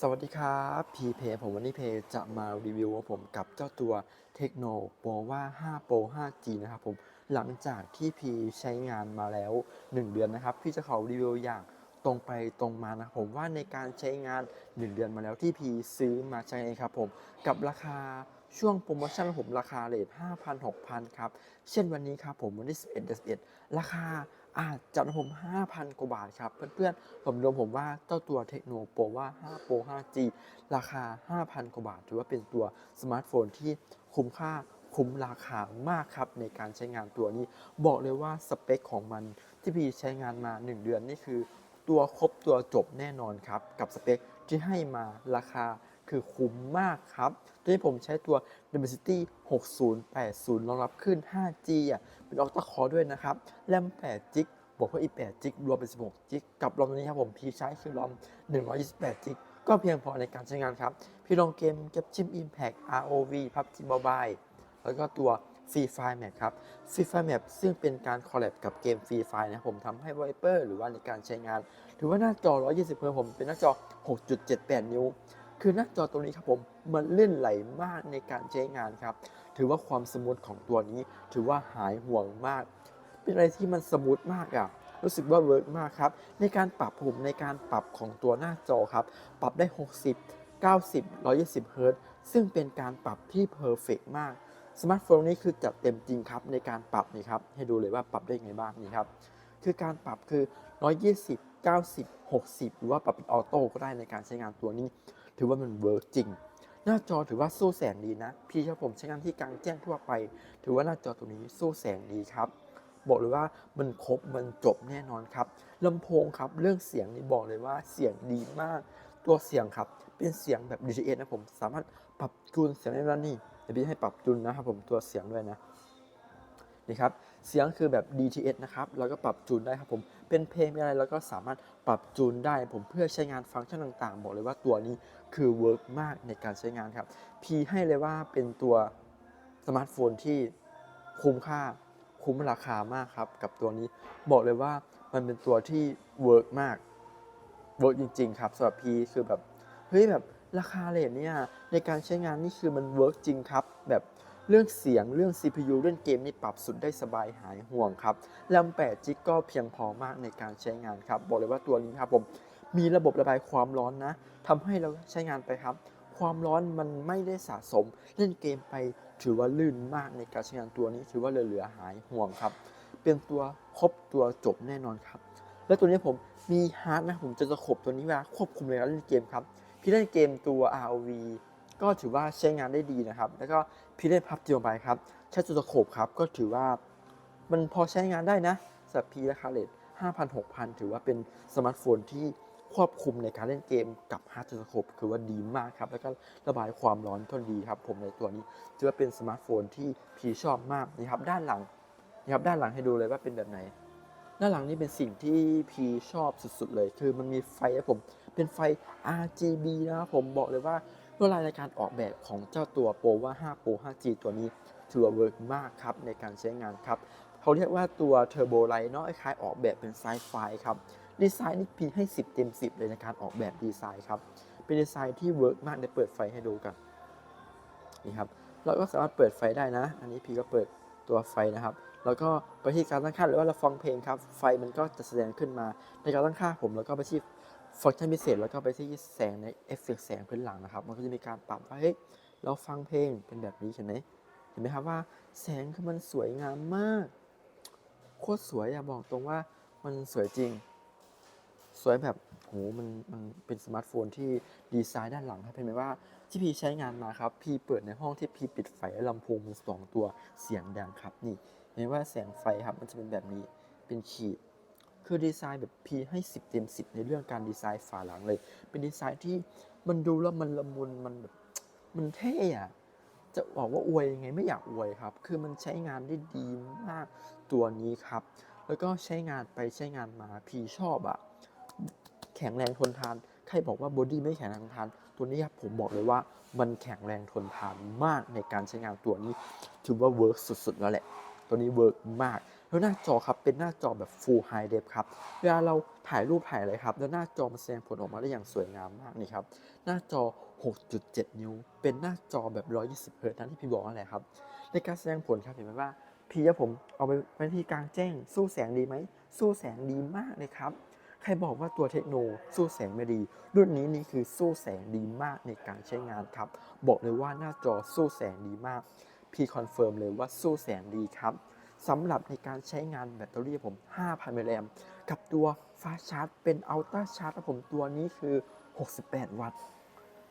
สวัสดีครับพีเพผมวันนี้เพจะมารีวิวของผมกับเจ้าตัวเทคโนโปรว่า 5 Pro 5G นะครับผมหลังจากที่พีใช้งานมาแล้ว 1 เดือนนะครับ พี่จะขอรีวิวอย่างตรงไปตรงมานะผมว่าในการใช้งาน 1 เดือนมาแล้วที่พีซื้อมาใช้เองครับผมกับราคาช่วงโปรโมชั่นผมราคาเลท5,000 6,000 ครับ เช่นวันนี้ครับผมวันที่ 11เดือน11 ราคา อาจจะผม 5,000 กว่าบาทครับ เพื่อนๆ ผมรวมผมว่าเจ้าตัวเทคโนโปรว่า5 Pro 5G ราคา 5,000 กว่าบาท ถือว่าเป็นตัวสมาร์ทโฟนที่คุ้มค่าคุ้มราคามากครับ ในการใช้งานตัวนี้ บอกเลยว่าสเปคของมันที่พี่ใช้งานมา 1 เดือนนี่คือ ตัวครบตัวจบแน่นอนครับ กับสเปคที่ให้มาราคา คือคุ้มมากครับ ตัวนี้ผมใช้ตัว Dimensity 6080 รองรับขึ้น 5G อะ เป็นออกต a คอด้วยนะครับ แรม8จิกบวกเพิ่มอีก8จิกรวมเป็น 16จิกกับรอมตัวนี้ครับผม พี่ใช้คือรอม 128จิกก็เพียงพอในการใช้งานครับ พี่ลงเกมเก็บชิม Impact ROV PUBG Mobile แล้วก็ตัว Free Fire Map ครับ Free Fire Map ซึ่งเป็นการคอลแลบกับเกม Free Fire นะครับผมทำให้ Viper หรือว่าในการใช้งาน ถือว่าหน้าจอ 120เฮิร์ตซ์ผมเป็นหน้าจอ 6.78 นิ้ว คือหน้าจอตัวนี้ครับผมมันเลื่อนไหลมากในการใช้งานครับ ถือว่าความสมูทของตัวนี้ ถือว่าหายห่วงมาก เป็นอะไรที่มันสมูทมากอะรู้สึกว่าเวิร์กมากครับ ในการปรับผมในการปรับของตัวหน้าจอครับ ปรับได้ 60 90 120เฮิร์ตซ์ซึ่งเป็นการปรับที่เพอร์เฟกมากสมาร์ทโฟนนี้คือจัดเต็มจริงครับในการปรับนี่ครับ ให้ดูเลยว่าปรับได้ไงบ้างนี่ครับ คือการปรับคือ 120 90 60 หรือว่าปรับเป็นออโต้ก็ได้ในการใช้งานตัวนี้ ถือว่ามันเวิร์กจริง หน้าจอถือว่าสู้แสงดีนะ พี่ชอบผมใช้งานที่กลางแจ้งทั่วไป ถือว่าหน้าจอตัวนี้สู้แสงดีครับ บอกเลยว่ามันครบมันจบแน่นอนครับลำโพงครับเรื่องเสียงนี่บอกเลยว่าเสียงดีมาก ตัวเสียงครับเป็นเสียงแบบ DTS นะผมสามารถปรับจูนเสียงได้แล้วนี่เดี๋ยวพี่ให้ปรับจูนนะครับผมตัวเสียงด้วยนะนี่ครับ เสียงคือแบบ DTS นะครับแล้วก็ปรับจูนได้ครับผมเป็นเพลงอะไรแล้วก็สามารถปรับจูนได้ผมเพื่อใช้งานฟังก์ชันต่างๆ บอกเลยว่าตัวนี้คือเวิร์กมากในการใช้งานครับ พีให้เลยว่าเป็นตัวสมาร์ทโฟนที่คุ้มค่าคุ้มราคามากครับกับตัวนี้บอกเลยว่ามันเป็นตัวที่เวิร์กมากเวิร์กจริง ๆ ครับสำหรับพีคือแบบเฮ้ยแบบราคาเลทเนี่ยในการใช้งานนี่คือมันเวิร์กจริงครับแบบ เรื่องเสียงเรื่อง CPU เรื่องเกมนี่ปรับสุดได้สบายหายห่วงครับแรม8จิกก็เพียงพอมากในการใช้งานครับ บอกเลยว่าตัวนี้ครับผมมีระบบระบายความร้อนนะทำให้เราใช้งานไปครับ ความร้อนมันไม่ได้สะสม เล่นเกมไปถือว่าลื่นมากในการใช้งานตัวนี้ ถือว่าเหลือๆหายห่วงครับ เป็นตัวครบตัวจบแน่นอนครับ และตัวนี้ผมมีฮาร์ดนะผมจะตะขบตัวนี้วลาควบคุมในการเล่นเกมครับพี่เล่นเกมตัว ROV ก็ถือว่าใช้งานได้ดีนะครับ แล้วก็พี่เล่นพับจีไปครับใช้ตัวตะขบครับก็ถือว่ามันพอใช้งานได้นะสำหรับพีราคาเลท5,000 6,000ถือว่าเป็นสมาร์ทโฟนที่ควบคุมในการเล่นเกมกับฮาร์ดตัวตะขบคือว่าดีมากครับ แล้วก็ระบายความร้อนก็ดีครับ ผมในตัวนี้ถือว่าเป็นสมาร์ทโฟนที่พีชอบมากนะครับด้านหลังนะครับด้านหลังให้ดูเลยว่าเป็นแบบไหน ด้านหลังนี่เป็นสิ่งที่พีชอบสุดๆเลย คือมันมีไฟครับผมเป็นไฟ RGB นะครับผมบอกเลยว่า ลวดลายในการออกแบบของเจ้าตัวโปรว่า 5 Pro 5G ตัวนี้ถือว่าเวิร์กมากครับในการใช้งานครับเขาเรียกว่าตัวเทอร์โบไลท์เนาะคล้ายออกแบบเป็นไซไฟครับดีไซน์นี่พีให้ 10 เต็ม 10 เลยในการออกแบบดีไซน์ครับเป็นดีไซน์ที่เวิร์กมากเดี๋ยวเปิดไฟให้ดูกันนี่ครับเราก็สามารถเปิดไฟได้นะ อันนี้พีก็เปิดตัวไฟนะครับ แล้วก็ไปที่การตั้งค่าหรือว่าเราฟังเพลงครับ ไฟมันก็จะแสดงขึ้นมา ในการตั้งค่าผมแล้วก็ไปที่ ฟังก์ชันพิเศษแล้วก็ไปที่แสงในเอฟเฟกแสงพื้นหลังนะครับ มันก็จะมีการปรับว่าเฮ้ยเราฟังเพลงเป็นแบบนี้เห็นไหมเห็นไหมครับว่าแสงคือมันสวยงามมาก โคตรสวยอะบอกตรงว่ามันสวยจริง สวยแบบโหมันมันเป็นสมาร์ทโฟนที่ดีไซน์ด้านหลังให้เป็นไหมว่าที่พี่ใช้งานมาครับ พี่เปิดในห้องที่พี่ปิดไฟละลำโพงมันสองตัวเสียงดังครับ นี่เห็นว่าแสงไฟครับมันจะเป็นแบบนี้เป็นขีด คือดีไซน์แบบพีให้ 10 เต็ม 10 ในเรื่องการดีไซน์ฝาหลังเลย เป็นดีไซน์ที่มันดูแล้วมันละมุนมันแบบมันเท่อะจะบอกว่าอวยยังไงไม่อยากอวยครับ คือมันใช้งานได้ดีมากตัวนี้ครับ แล้วก็ใช้งานไปใช้งานมาพีชอบอะแข็งแรงทนทาน ใครบอกว่าบอดี้ไม่แข็งแรงทนทาน ตัวนี้ครับผมบอกเลยว่ามันแข็งแรงทนทานมากในการใช้งานตัวนี้ ถือว่าเวิร์กสุดๆแล้วแหละ ตัวนี้เวิร์กมาก แล้วหน้าจอครับเป็นหน้าจอแบบ Full High Def ครับเวลาเราถ่ายรูปถ่ายอะไรครับ แล้วหน้าจอมันแสดงผลออกมาได้อย่างสวยงามมากนี่ครับหน้าจอ 6.7 นิ้ว เป็นหน้าจอแบบ 120 เฮิร์ตซ์นั่นที่พี่บอกนั่นแหละครับในการแสดงผลครับเห็นไหมว่าพี่จะผมเอาไปไว้ที่กลางแจ้ง สู้แสงดีไหมสู้แสงดีมากเลยครับใครบอกว่าตัวเทคโนสู้แสงไม่ดี รุ่นนี้นี่คือสู้แสงดีมากในการใช้งานครับ บอกเลยว่าหน้าจอสู้แสงดีมาก พี่คอนเฟิร์มเลยว่าสู้แสงดีครับ สำหรับในการใช้งานแบตเตอรี่ผม 5,000มิลลิแอมกับตัวฟ้าชาร์จเป็นอัลต้าชาร์จผมตัวนี้คือ 68 วัตต์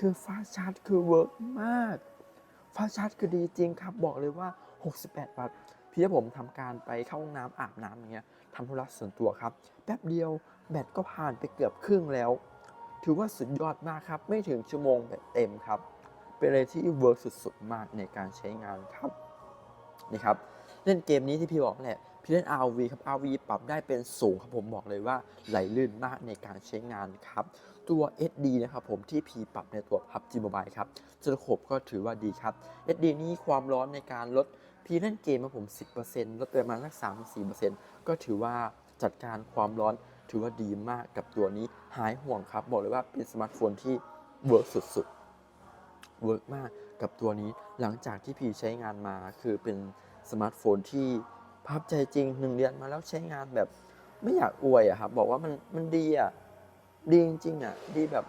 คือฟ้าชาร์จคือเวิร์กมาก ฟ้าชาร์จคือดีจริงครับ บอกเลยว่า 68 วัตต์ พี่ผมทำการไปเข้าห้องน้ำอาบน้ำอย่างเงี้ยทำธุระส่วนตัวครับ แป๊บเดียวแบตก็ผ่านไปเกือบครึ่งแล้ว ถือว่าสุดยอดมากครับ ไม่ถึงชั่วโมงแบบเต็มครับ เป็นอะไรที่เวิร์กสุดๆมากในการใช้งานครับนี่ครับ เล่นเกมนี้ที่พี่บอกแหละพี่เล่น RV ครับ RV ปรับได้เป็นสูงครับผมบอกเลยว่าไหลลื่นมากในการใช้งานครับ ตัว SD นะครับผมที่พี่ปรับในตัว PUBG Mobile ครับสโคปก็ถือว่าดีครับ SD นี้ความร้อนในการลดพี่เล่นเกมมาผม 10%ลดไปประมาณสัก3-4%ก็ถือว่าจัดการความร้อนถือว่าดีมากกับตัวนี้หายห่วงครับ บอกเลยว่าเป็นสมาร์ทโฟนที่เวิร์กสุดๆเวิร์กมากกับตัวนี้หลังจากที่พี่ใช้งานมาคือเป็น สมาร์ทโฟนที่ภาพใจจริงหนึ่งเดือนมาแล้วใช้งานแบบไม่อยากอวยอะครับ บอกว่ามันมันดีอะดีจริงๆอะดีแบบ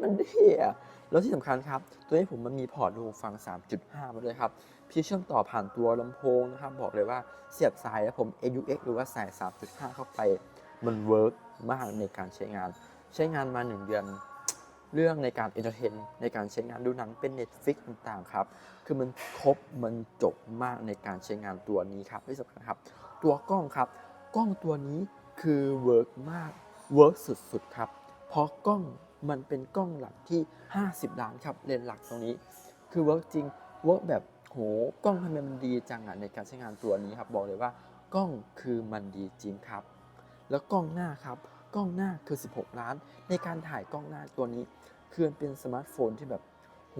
มันดีอะแล้วที่สำคัญครับ ตัวนี้ผมมันมีพอร์ตหูฟัง 3.5 มาด้วยครับ พี่เชื่อมต่อผ่านตัวลำโพงนะครับ บอกเลยว่าเสียบสายแล้วผม AUX หรือว่าสาย 3.5 เข้าไป มันเวิร์กมากในการใช้งาน ใช้งานมา 1 เดือน เรื่องในการเอนเตอร์เทนในการใช้งานดูหนังเป็น Netflix ต่างๆครับ คือมันครบมันจบมากในการใช้งานตัวนี้ครับที่สำคัญครับ ตัวกล้องครับ กล้องตัวนี้คือเวิร์กมากเวิร์กสุดๆครับ เพราะกล้องมันเป็นกล้องหลักที่ 50 ล้านครับเลนหลักตรงนี้ คือเวิร์กจริงเวิร์กแบบโหกล้องทำไมมันดีจังอะในการใช้งานตัวนี้ครับบอกเลยว่ากล้องคือมันดีจริงครับ แล้วกล้องหน้าครับ กล้องหน้าคือ 16 ล้าน ในการถ่ายกล้องหน้าตัวนี้ คือนเป็นสมาร์ทโฟนที่แบบโห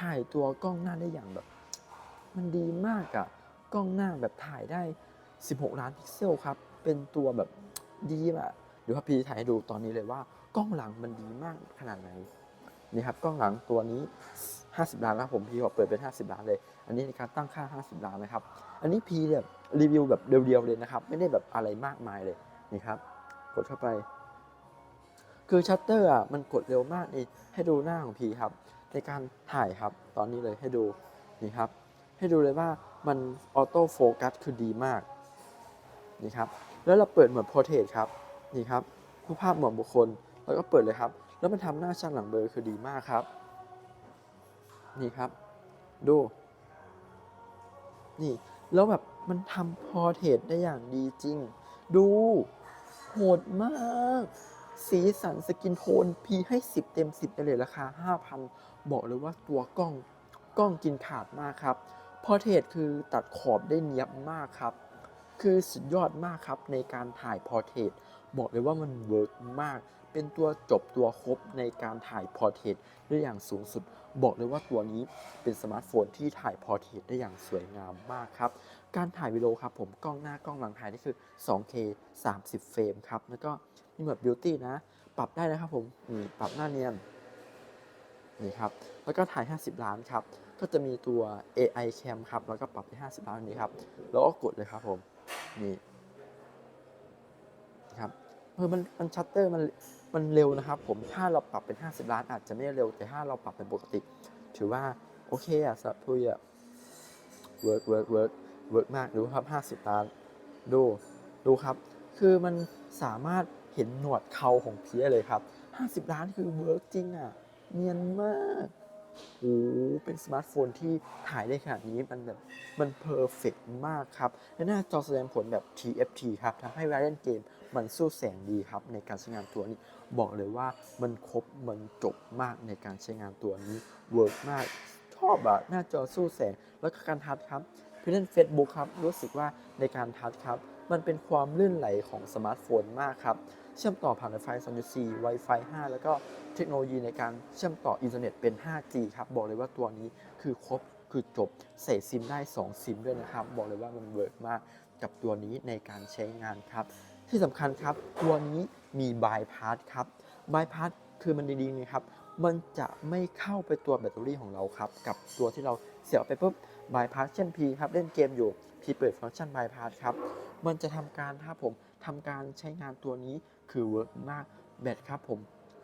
ถ่ายตัวกล้องหน้าได้อย่างแบบ มันดีมากอะกล้องหน้าแบบถ่ายได้ 16 ล้านพิกเซลครับ เป็นตัวแบบดีแบบเดี๋ยวพาพีถ่ายให้ดูตอนนี้เลยว่ากล้องหลังมันดีมากขนาดไหนนี่ครับกล้องหลังตัวนี้ 50 ล้านนะผมพีบอเปิดเป็น 50 ล้านเลย อันนี้ในการตั้งค่า 50 ล้านนะครับ อันนี้พีแบบรีวิวแบบเดียวๆเลยนะครับ ไม่ได้แบบอะไรมากมายเลยนี่ครับ กดเข้าไป คือชัตเตอร์อะมันกดเร็วมากนี่ให้ดูหน้าของพีครับ ในการถ่ายครับ ตอนนี้เลยให้ดูนี่ครับ ให้ดูเลยว่ามันออโต้โฟกัสคือดีมากนี่ครับ แล้วเราเปิดเหมือนโพเทสครับนี่ครับผู้ภาพเหมือนบุคคลแล้วก็เปิดเลยครับ แล้วมันทำหน้าช่างหลังเบลอคือดีมากครับ นี่ครับ ดู นี่ แล้วแบบมันทำพอเทสได้อย่างดีจริง ดู โหดมาก สีสันสกินโทนพีให้ 10 เต็ม 10 ไปเลยราคา 5,000 บอกเลยว่าตัวกล้องกล้องกินขาดมากครับพอเทสคือตัดขอบได้เนียบมากครับ คือสุดยอดมากครับในการถ่ายพอเทสบอกเลยว่ามันเวิร์กมาก เป็นตัวจบตัวครบในการถ่ายพอเทสได้อย่างสูงสุด บอกเลยว่าตัวนี้เป็นสมาร์ทโฟนที่ถ่ายพอเทสได้อย่างสวยงามมากครับ การถ่ายวิดีโอครับผมกล้องหน้ากล้องหลังถ่ายนี่คือ 2K 30 เฟรมครับ แล้วก็มีแบบบิวตี้นะ ปรับได้นะครับผมนี่ปรับหน้าเนียนนี่ครับ แล้วก็ถ่าย 50 ล้านครับ ก็จะมีตัว AI cam ครับ แล้วก็ปรับได้50 ล้านนี้ครับ แล้วก็กดเลยครับผม นี่ครับเออมันมันชัตเตอร์มันมันเร็วนะครับ ผม ถ้าเราปรับเป็น 50 ล้าน อาจจะไม่ได้เร็ว แต่ถ้าเราปรับเป็นปกติ ถือว่า โอเคอะสำหรับทุยอะเวิร์ก เวิร์กมากดูครับ50ล้าน ดูดูครับ คือมันสามารถเห็นหนวดเขาของเพียเลยครับ50ล้านคือเวิร์กจริงอะ เนียนมากโอ้เป็นสมาร์ทโฟนที่ถ่ายได้ขนาดนี้มันแบบมันเพอร์เฟกมากครับ และหน้าจอแสดงผลแบบ TFT ครับทำให้เวลาเล่นเกมมันสู้แสงดีครับ ในการใช้งานตัวนี้ บอกเลยว่ามันครบมันจบมากในการใช้งานตัวนี้เวิร์กมากชอบอะหน้าจอสู้แสงแล้วก็การทัชครับ พี่เล่น Facebook ครับรู้สึกว่าในการทัชครับ มันเป็นความลื่นไหลของสมาร์ทโฟนมากครับ เชื่อมต่อผ่าน Wi-Fi 2.4 Wi-Fi 5 แล้วก็เทคโนโลยีในการเชื่อมต่ออินเทอร์เน็ตเป็น 5G ครับ บอกเลยว่าตัวนี้คือครบคือจบใส่ซิมได้ 2 ซิมด้วยนะครับ บอกเลยว่ามันเวิร์กมากกับตัวนี้ในการใช้งานครับ ที่สำคัญครับตัวนี้มีบายพาสครับบายพาสคือมันดีๆนี่ครับ มันจะไม่เข้าไปตัวแบตเตอรี่ของเราครับ กับตัวที่เราเสียบไปปุ๊บ บายพาสเช่น P ครับเล่นเกมอยู่ P เปิดฟังก์ชันบายพาสครับมันจะทำการครับผมทำการใช้งานตัวนี้คือเวิร์กมากแบตครับผม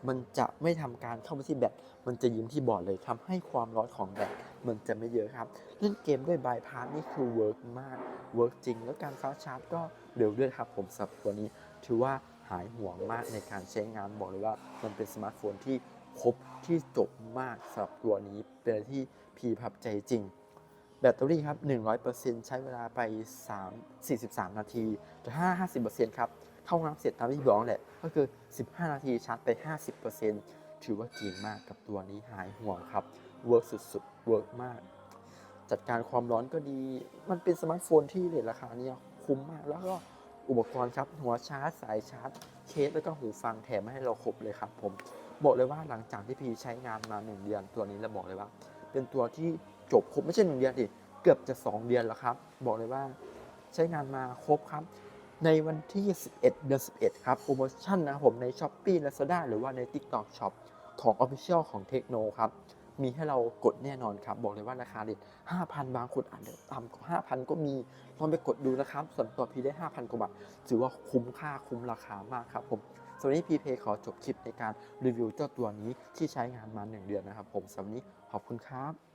มันจะไม่ทำการเข้ามาที่แบต มันจะยิ้มที่บอร์ดเลยทำให้ความร้อนของแบตมันจะไม่เยอะครับ เล่นเกมด้วยบายพาสนี่คือเวิร์กมาก เวิร์กจริง แล้วการฟาชาร์จก็เร็วด้วยครับผมสำหรับตัวนี้ ถือว่าหายห่วงมากในการใช้งานบอกเลยว่า มันเป็นสมาร์ทโฟนที่ครบที่จบมากสำหรับตัวนี้เป็นที่พีพับใจจริง แบตเตอรี่ครับ 100%ใช้เวลาไป 3 43 นาที แต่ถ้า 50%ครับ เข้าห้องน้ำเสร็จตามที่บอกแหละ ก็คือ 15 นาทีชาร์จไป 50%ถือว่าเก่งมากกับตัวนี้หายห่วงครับ เวิร์กสุดๆ เวิร์กมาก จัดการความร้อนก็ดี มันเป็นสมาร์ทโฟนที่เรทราคาเนี่ยคุ้มมาก แล้วก็อุปกรณ์ครับ หัวชาร์จ สายชาร์จ เคส แล้วก็หูฟังแถมมาให้เราครบเลยครับผม บอกเลยว่าหลังจากที่พีใช้งานมา 1 เดือน ตัวนี้เราบอกเลยว่า เป็นตัวที่ จบครบไม่ใช่หนึ่งเดือนดิเกือบจะ 2 เดือนแล้วครับ บอกเลยว่าใช้งานมาครบครับ ในวันที่ 11 เดือน 11 ครับ โปรโมชั่นนะผมใน s h อ p e e Lazada หรือว่าใน TikTok Shop ของ Official ของ Tecno ครับ มีให้เรากดแน่นอนครับ บอกเลยว่าราคาเด็ด 5,000 บางคนอาจจะต่ำกว่า5,000 ก็มีลองไปกดดูนะครับส่วนตัวพีได้ 5,000 กว่าบาทถือว่าคุ้มค่าคุ้มราคามากครับผมส่วนนี้พีเพขอจบคลิปในการรีวิวเจ้าตัวนี้ที่ใช้งานมา 1 เดือนนะครับผมสำหรับวันนี้ขอบคุณครับ